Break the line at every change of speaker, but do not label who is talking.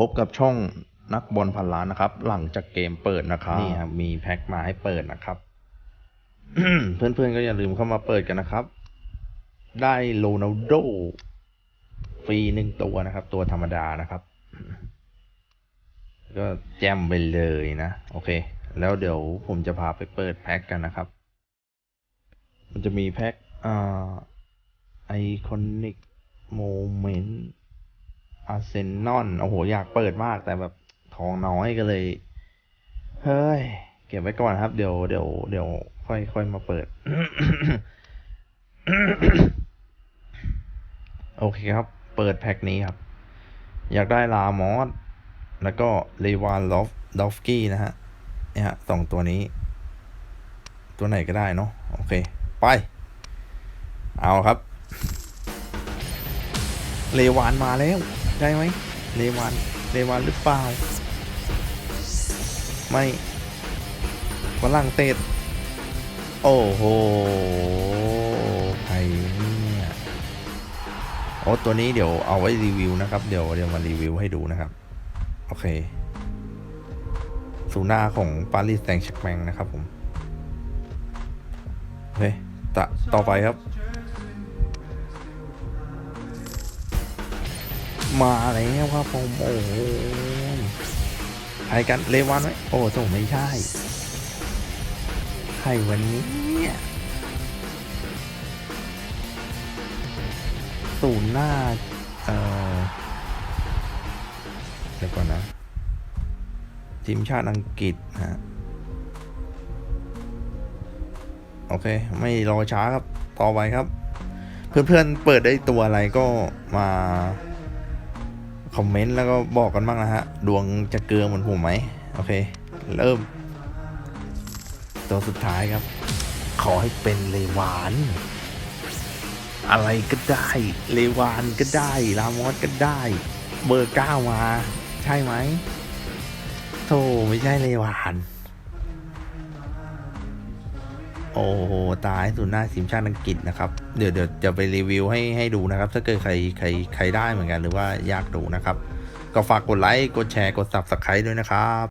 พบกับช่องนักบอลพันล้านนะครับ หลังจากเกมเปิดนะครับนี่ครับมีแพ็คมาให้เปิดนะครับ เพื่อนๆก็อย่าลืมเข้ามาเปิดกันนะครับ ได้โรนัลโดฟรีหนึ่งตัวนะครับ ตัวธรรมดานะครับ ก็แจมไปเลยนะ โอเค แล้วเดี๋ยวผมจะพาไปเปิดแพ็คกันนะครับ มันจะมีแพ็คอ่าไอคอนิกโมเมนต์ อาร์เซนอลโอ้โห อยากเปิดมากแต่แบบทองน้อยก็เลย เฮ้ย เก็บไว้ก่อนครับ เดี๋ยวเดี๋ยวเดี๋ยวค่อยค่อยมาเปิด โอเคครับ เปิดแพ็คนี้ครับ อยากได้ลามอสแล้วก็เลวานลอฟดอฟกี้นะฮะเนี่ยฮะสองตัวนี้ ตัวไหนก็ได้เนาะโอเค ไป เอาครับ เลวานมาแล้ว ได้ไหมเลวานเลวานหรือเปล่า ไม่ฝรั่งเศสโอ้โหใครเนี่ยโอ้ตัวนี้เดี๋ยวเอาไว้รีวิวนะครับ เดี๋ยวเดี๋ยวมารีวิวให้ดูนะครับ โอเคสูนาของปารีสแซงต์แชร์แมงนะครับผม โอเคตะต่อไปครับ มาแล้วครับผมโอ้ใครกันเลวันไหมโอ้ส่งไม่ใช่ใครวันนี้ศูนย์หน้า เอ่อเดี๋ยวก่อนนะทีมชาติอังกฤษฮะโอเค ไม่รอช้าครับ ต่อไปครับ เพื่อนๆเปิดได้ตัวอะไรก็มา คอมเมนต์แล้วก็บอกกันบ้างนะฮะ ดวงจะเกลือเหมือนผมไหม โอเค เริ่ม ตัวสุดท้ายครับ ขอให้เป็นเลวาน อะไรก็ได้ เลวานก็ได้ ลามอสก็ได้ เบอร์เก้ามา ใช่ไหมโธ่ไม่ใช่เลวาน โอ้โหตายสุดหน้าทีมชาติอังกฤษนะครับ เดี๋ยวเดี๋ยวจะไปรีวิวให้ให้ดูนะครับ ถ้าเกิดใครใครใครได้เหมือนกันหรือว่าอยากดูนะครับ ก็ฝากกดไลค์ กดแชร์ กด subscribe ด้วยนะครับ